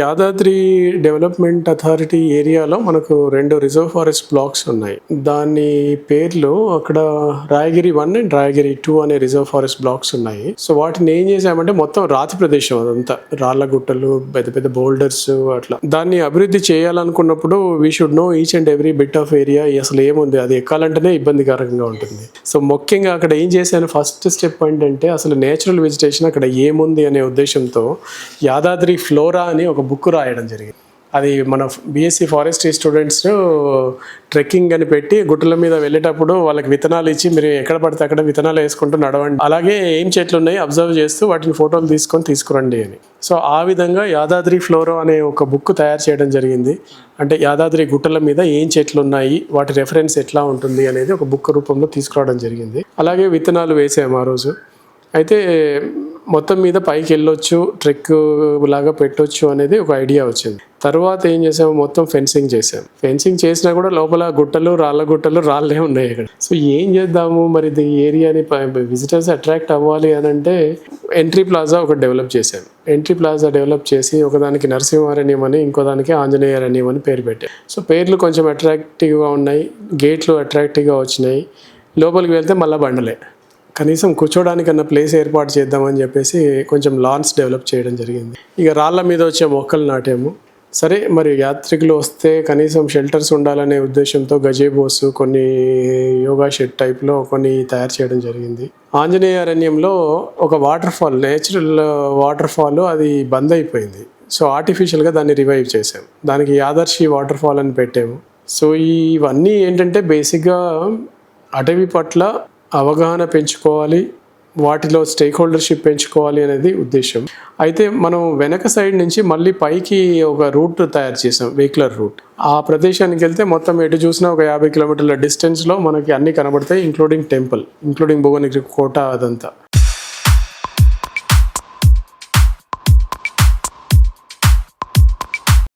Yadadri development authority ఏరియాలో మనకు రెండు రిజర్వ్ ఫారెస్ట్ బ్లాక్స్ ఉన్నాయి. దాని పేర్లు అక్కడ Rayagiri one and Rayagiri two అనే రిజర్వ్ ఫారెస్ట్ బ్లాక్స్ ఉన్నాయి. సో వాటిని ఏం చేసామంటే మొత్తం రాతి ప్రదేశం అదంతా. రాళ్ళ గుట్టలు పెద్ద పెద్ద బోల్డర్స్ అట్లా. దాన్ని అభివృద్ధి చేయాలనుకున్నప్పుడు we should know each and every bit of area అసలు ఏముంది? అది ఎక్కాలంటేనే ఇబ్బందికరంగా ఉంటుంది. సో ముఖ్యంగా అక్కడ ఏం చేశాను? ఫస్ట్ స్టెప్ ఏంటంటే అసలు నేచురల్ వెజిటేషన్ అక్కడ ఏముంది అనే ఉద్దేశంతో యాదాద్రి ఫ్లోరా అని ఒక బుక్ రాయడం జరిగింది. అది మన బీఎస్సీ ఫారెస్ట్రీ స్టూడెంట్స్ ట్రెక్కింగ్ అని పెట్టి గుట్టల మీద వెళ్ళేటప్పుడు వాళ్ళకి విత్తనాలు ఇచ్చి మీరు ఎక్కడ పడితే అక్కడ విత్తనాలు వేసుకుంటూ నడవండి. అలాగే ఏం చెట్లు ఉన్నాయి అబ్జర్వ్ చేస్తూ వాటిని ఫోటోలు తీసుకొని తీసుకురండి అని. సో ఆ విధంగా యాదాద్రి ఫ్లోరో అనే ఒక బుక్ తయారు చేయడం జరిగింది. అంటే యాదాద్రి గుట్టల మీద ఏం చెట్లు ఉన్నాయి వాటి రెఫరెన్స్ ఎట్లా ఉంటుంది అనేది ఒక బుక్ రూపంలో తీసుకురావడం జరిగింది. అలాగే విత్తనాలు వేసాము ఆ రోజు. అయితే మొత్తం మీద పైకి వెళ్ళొచ్చు ట్రెక్ లాగా పెట్టొచ్చు అనేది ఒక ఐడియా వచ్చింది. తర్వాత ఏం చేసాము? మొత్తం ఫెన్సింగ్ చేసాం. ఫెన్సింగ్ చేసినా కూడా లోపల గుట్టలు రాళ్ళ గుట్టలు రాళ్ళే ఉన్నాయి ఇక్కడ. సో ఏం చేద్దాము? మరి ఇది ఏరియాని విజిటర్స్ అట్రాక్ట్ అవ్వాలి అని అంటే ఎంట్రీ ప్లాజా ఒకటి డెవలప్ చేశాం. ఎంట్రీ ప్లాజా డెవలప్ చేసి ఒకదానికి నరసింహారణ్యం అని ఇంకో దానికి అని పేరు పెట్టాం. సో పేర్లు కొంచెం అట్రాక్టివ్గా ఉన్నాయి గేట్లు అట్రాక్టివ్గా వచ్చినాయి. లోపలికి వెళ్తే మళ్ళీ బండలే. కనీసం కూర్చోడానికన్నా ప్లేస్ ఏర్పాటు చేద్దామని చెప్పేసి కొంచెం లాన్స్ డెవలప్ చేయడం జరిగింది. ఇక రాళ్ళ మీద వచ్చే మొక్కలు నాటాము. సరే మరి యాత్రికులు వస్తే కనీసం షెల్టర్స్ ఉండాలనే ఉద్దేశంతో గజేబోస్ కొన్ని యోగా షెడ్ టైప్లో కొన్ని తయారు చేయడం జరిగింది. ఆంజనేయ అరణ్యంలో ఒక water fall natural water fall అది బంద్ అయిపోయింది. సో ఆర్టిఫిషియల్గా దాన్ని రివైవ్ చేసాం దానికి యాదర్శి వాటర్ ఫాల్ అని పెట్టాము. సో ఇవన్నీ ఏంటంటే బేసిక్గా అటవీ పట్ల అవగాహన పెంచుకోవాలి వాటిలో స్టేక్ హోల్డర్షిప్ పెంచుకోవాలి అనేది ఉద్దేశం. అయితే మనం వెనక సైడ్ నుంచి మళ్ళీ పైకి ఒక రూట్ తయారు చేసాం వెహికులర్ రూట్. ఆ ప్రదేశానికి వెళ్తే మొత్తం ఎటు చూసినా ఒక యాభై కిలోమీటర్ల డిస్టెన్స్లో మనకి అన్నీ కనబడతాయి ఇంక్లూడింగ్ టెంపుల్ ఇంక్లూడింగ్ భువనగిరి కోట అదంతా.